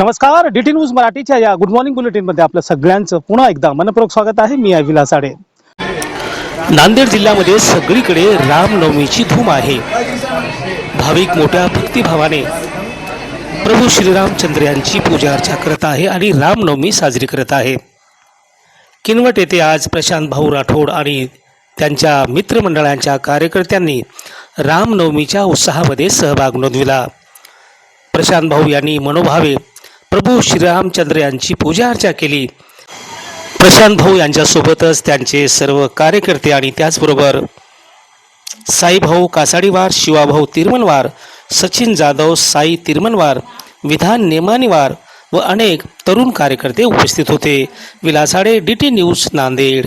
नमस्कार DT news मराठीच्या या गुड मॉर्निंग बुलेटिनमध्ये आपलं सगळ्यांचं पुन्हा एकदा मनपूर्वक स्वागत आहे. मी आहे साडे नांदेड जिल्ह्यामध्ये सगळीकडे रामनवमीची धूम आहे. भाविक मोठ्या भक्तिभावाने प्रभू श्रीरामचंद्र यांची पूजा अर्चा करत आहे आणि रामनवमी साजरी करत आहे. किनवट येथे आज प्रशांत भाऊ राठोड आणि त्यांच्या मित्रमंडळांच्या कार्यकर्त्यांनी रामनवमीच्या उत्साहामध्ये सहभाग नोंदविला. प्रशांत भाऊ यांनी मनोभावे प्रभू श्रीरामचंद्र यांची पूजा अर्चा केली. प्रशांत भाऊ यांच्यासोबतच त्यांचे सर्व कार्यकर्ते आणि त्याचबरोबर साईभाऊ कासाडीवार शिवाभाऊ तिरमनवार सचिन जाधव साई तिरमनवार विधान नेमानीवार व अनेक तरुण कार्यकर्ते उपस्थित होते. विलासाडे डी टी न्यूज नांदेड.